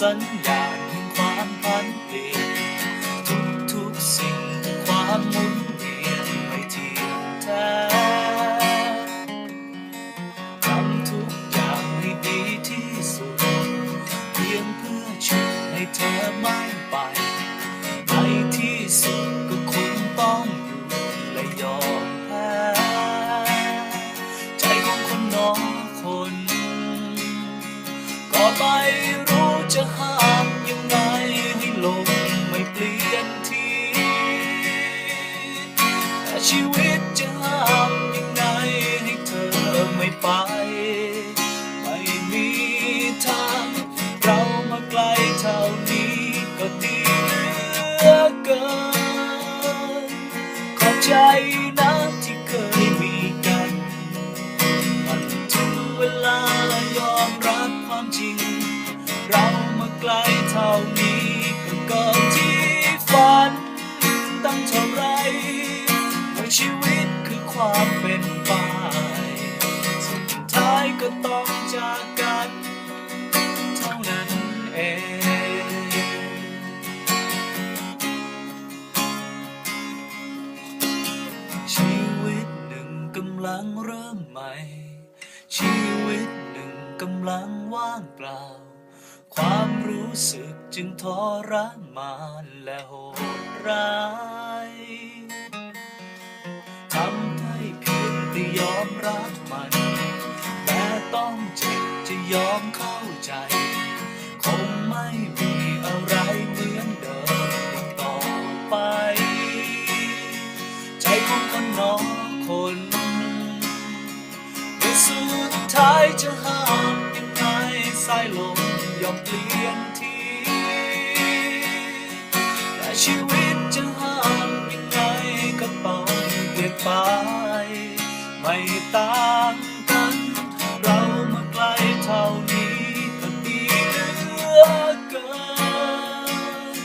สัญญาณแห่งความผันเปลี่ยนทุกทุกๆสิ่งคือความหมุนเวียนไม่เที่ยงแท้ทำทุกอย่างให้ดีที่สุด เพียงเพื่อช่วยให้เธอไม่ไป ชีวิตจะห้ามยังไงให้เธอไม่ไป ไม่มีทาง เรามาไกลเท่านี้ก็ดีเหลือเกินขอบใจนะที่เคยมีกัน มันถึงเวลายอมรับความจริง เป็นไปสุดท้ายก็ต้องจากกัน เท่านั้นเองชีวิตหนึ่งกำลังเริ่มใหม่ ชีวิตหนึ่งกำลังว่างเปล่า ความรู้สึกจึงทรมานและโหดร้าย ยอมรับมันแม้ต้องเจ็บจะยอมเข้าใจ คงไม่มีอะไรเหมือนเดิมอีกต่อไป ใจของคนน้องคนแต่สุดท้ายจะห้ามยังไงสายลมยอมเปลี่ยนทีแต่ชีวิต ต่างกัน เรามาไกลเท่านี้ก็ดีเหลือเกิน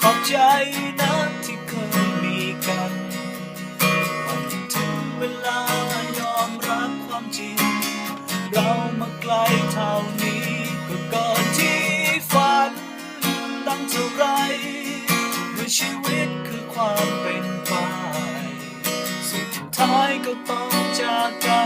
ขอบใจนะที่เคยมีกันมันถึงเวลายอมรับความจริง เรามาไกลเท่านี้ก็เกินที่ฝันตั้งเท่าไรเมื่อชีวิต คือควา